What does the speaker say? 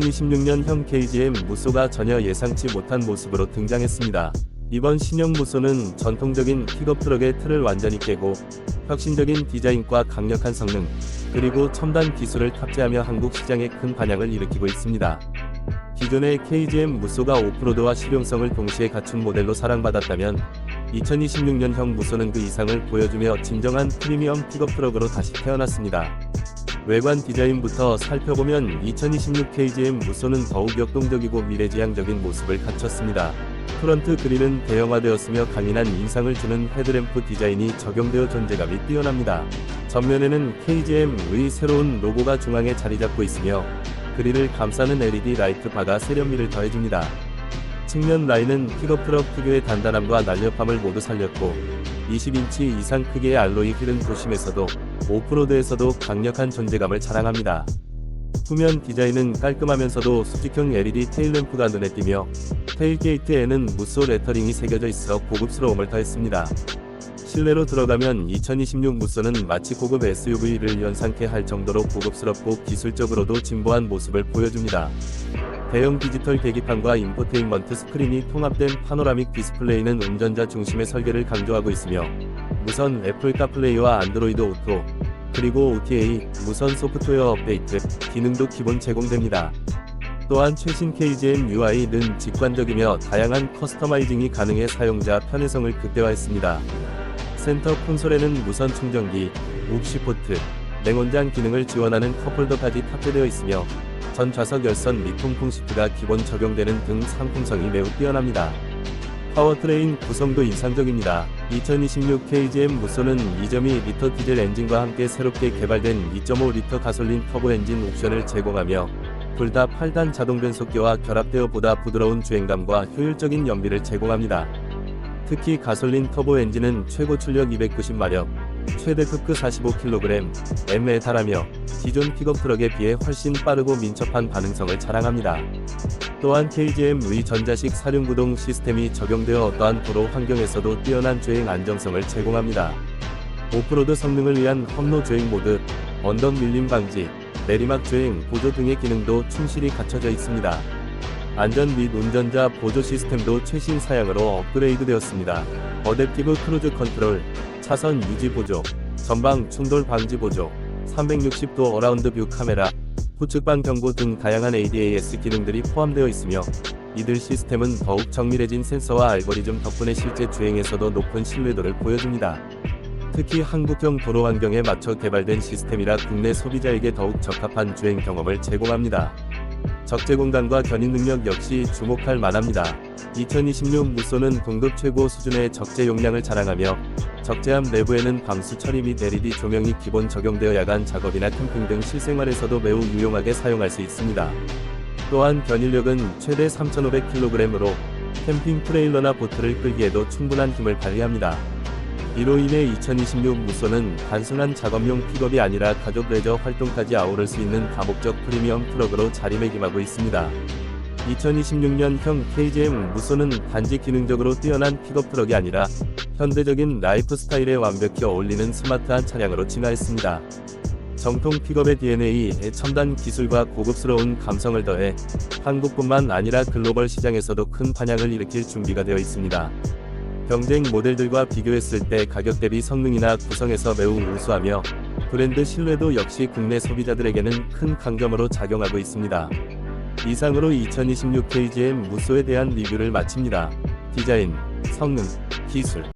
2016년형 KGM 무쏘가 전혀 예상치 못한 모습으로 등장했습니다. 이번 신형 무쏘는 전통적인 픽업 트럭의 틀을 완전히 깨고 혁신적인 디자인과 강력한 성능, 그리고 첨단 기술을 탑재하며 한국 시장에 큰 반향을 일으키고 있습니다. 기존의 KGM 무쏘가 오프로드와 실용성을 동시에 갖춘 모델로 사랑받았다면 2026년형 무쏘는 그 이상을 보여주며 진정한 프리미엄 픽업 트럭으로 다시 태어났습니다. 외관 디자인부터 살펴보면 2026 KGM 무쏘는 더욱 역동적이고 미래지향적인 모습을 갖췄습니다. 프런트 그릴은 대형화되었으며 강인한 인상을 주는 헤드램프 디자인이 적용되어 존재감이 뛰어납니다. 전면에는 KGM의 새로운 로고가 중앙에 자리 잡고 있으며 그릴을 감싸는 LED 라이트 바가 세련미를 더해줍니다. 측면 라인은 픽업 트럭 특유의 단단함과 날렵함을 모두 살렸고 20인치 이상 크기의 알로이 휠은 도심에서도 오프로드에서도 강력한 존재감을 자랑합니다. 후면 디자인은 깔끔하면서도 수직형 LED 테일램프가 눈에 띄며 테일게이트에는 무쏘 레터링이 새겨져 있어 고급스러움을 더했습니다. 실내로 들어가면 2026 무쏘는 마치 고급 SUV를 연상케 할 정도로 고급스럽고 기술적으로도 진보한 모습을 보여줍니다. 대형 디지털 계기판과 인포테인먼트 스크린이 통합된 파노라믹 디스플레이는 운전자 중심의 설계를 강조하고 있으며 무선 애플 카플레이와 안드로이드 오토 그리고 OTA 무선 소프트웨어 업데이트 기능도 기본 제공됩니다. 또한 최신 KGM UI는 직관적이며 다양한 커스터마이징이 가능해 사용자 편의성을 극대화했습니다. 센터 콘솔에는 무선 충전기, 욱시 포트, 냉온장 기능을 지원하는 컵홀더까지 탑재되어 있으며 전 좌석 열선 및 통풍 시트가 기본 적용되는 등 상품성이 매우 뛰어납니다. 파워트레인 구성도 인상적입니다. 2026 KGM 무쏘는 2.2리터 디젤 엔진과 함께 새롭게 개발된 2.5리터 가솔린 터보 엔진 옵션을 제공하며 둘 다 8단 자동 변속기와 결합되어 보다 부드러운 주행감과 효율적인 연비를 제공합니다. 특히 가솔린 터보 엔진은 최고 출력 290마력, 최대 토크 45kg, M에 달하며 기존 픽업 트럭에 비해 훨씬 빠르고 민첩한 반응성을 자랑합니다. 또한 KGM의 전자식 사륜구동 시스템이 적용되어 어떠한 도로 환경에서도 뛰어난 주행 안정성을 제공합니다. 오프로드 성능을 위한 험로 주행 모드, 언덕 밀림 방지, 내리막 주행 보조 등의 기능도 충실히 갖춰져 있습니다. 안전 및 운전자 보조 시스템도 최신 사양으로 업그레이드되었습니다. 어댑티브 크루즈 컨트롤, 차선 유지 보조, 전방 충돌 방지 보조, 360도 어라운드 뷰 카메라, 후측방 경고 등 다양한 ADAS 기능들이 포함되어 있으며 이들 시스템은 더욱 정밀해진 센서와 알고리즘 덕분에 실제 주행에서도 높은 신뢰도를 보여줍니다. 특히 한국형 도로 환경에 맞춰 개발된 시스템이라 국내 소비자에게 더욱 적합한 주행 경험을 제공합니다. 적재 공간과 견인 능력 역시 주목할 만합니다. 2026 무쏘는 동급 최고 수준의 적재 용량을 자랑하며 적재함 내부에는 방수 처리 및 LED 조명이 기본 적용되어 야간 작업이나 캠핑 등 실생활에서도 매우 유용하게 사용할 수 있습니다. 또한 견인력은 최대 3,500kg으로 캠핑 트레일러나 보트를 끌기에도 충분한 힘을 발휘합니다. 이로 인해 2026 무쏘는 단순한 작업용 픽업이 아니라 가족 레저 활동까지 아우를 수 있는 다목적 프리미엄 트럭으로 자리매김하고 있습니다. 2026년형 KGM 무쏘는 단지 기능적으로 뛰어난 픽업 트럭이 아니라 현대적인 라이프 스타일에 완벽히 어울리는 스마트한 차량으로 진화했습니다. 정통 픽업의 DNA에 첨단 기술과 고급스러운 감성을 더해 한국뿐만 아니라 글로벌 시장에서도 큰 반향을 일으킬 준비가 되어 있습니다. 경쟁 모델들과 비교했을 때 가격 대비 성능이나 구성에서 매우 우수하며 브랜드 신뢰도 역시 국내 소비자들에게는 큰 강점으로 작용하고 있습니다. 이상으로 2026 KGM 무쏘에 대한 리뷰를 마칩니다. 디자인, 성능, 기술,